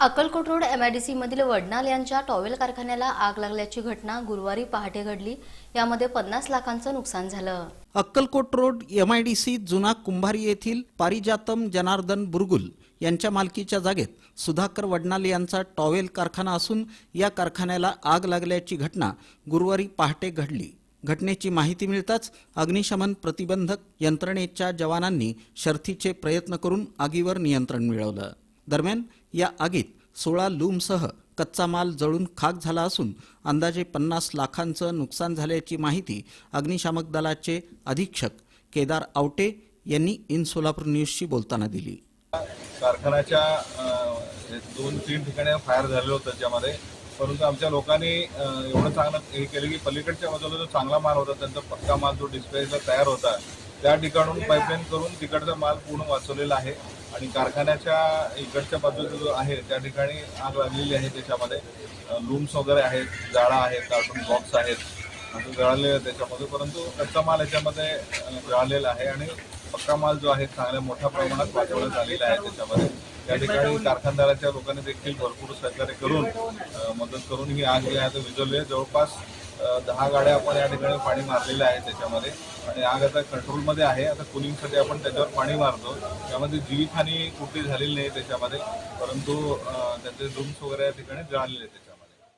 Akkalkot road MIDC मधील वडनाल यांच्या towel कारखान्याला आग लागल्याची घटना गुरुवारी पहाटे घडली. यामध्ये पन्नास लाखांचं नुकसान झालं. अक्कलकोट रोड एमआयडीसी जुना कुंभारी येथील पारिजातम जनार्दन बुरगुल यांच्या मालकीच्या जागेत सुधाकर वडनाल यांचा टॉवेल कारखाना असून या कारखान्याला आग लागल्याची घटना गुरुवारी पहाटे घडली. घटनेची माहिती मिळताच अग्निशमन प्रतिबंधक यंत्रणेच्या जवानांनी शर्थीचे प्रयत्न करून आगीवर नियंत्रण मिळवलं. दरम्यान या आगीत सोळा लूमसह कच्चा माल जळून खाक झाला असून अंदाजे पन्नास लाखांचं नुकसान झाल्याची माहिती अग्निशामक दलाचे अधीक्षक केदार आवटे यांनी इन सोलापूर न्यूजशी बोलताना दिली. कारखान्याच्या दोन तीन ठिकाणी फायर झालेलं होतं त्याच्यामध्ये. परंतु आमच्या लोकांनी एवढं चांगलं हे केलं की पलीकडच्या बाजूला जो चांगला माल होता त्यांचा पक्का माल जो डिस्प्लेला तयार होता त्या ठिकाणून पाईपलाईन करून तिकडचा माल पूर्ण वाचवलेला आहे. आणि कारखान्याच्या इकडच्या बाजूला जो आहे त्या ठिकाणी आग लागलेली आहे त्याच्यामध्ये. लूम्स वगैरे आहेत जाळा आहेत कार्टून बॉक्स आहेत. असं जळालेलं आहे त्याच्यामध्ये. परंतु कच्चा माल याच्यामध्ये जळालेला आहे. आणि पक्का माल जो आहे चांगल्या मोठ्या प्रमाणात वाचवण्यात आलेला आहे त्याच्यामध्ये. त्या ठिकाणी कारखानदाराच्या लोकांनी देखील भरपूर सहकार्य करून मदत करून ही आग जी आहे आता विझवली आहे. जवळपास दहा गाड्या आपण या ठिकाणी पाणी मारलेलं आहे त्याच्यामध्ये. आणि आग आता कंट्रोलमध्ये आहे. आता कुलिंगसाठी आपण त्याच्यावर पाणी मारतो. त्यामध्ये जीवितहानी कुठली झालेली नाही त्याच्यामध्ये. परंतु त्याचे रूम्स वगैरे या ठिकाणी जळालेले आहेत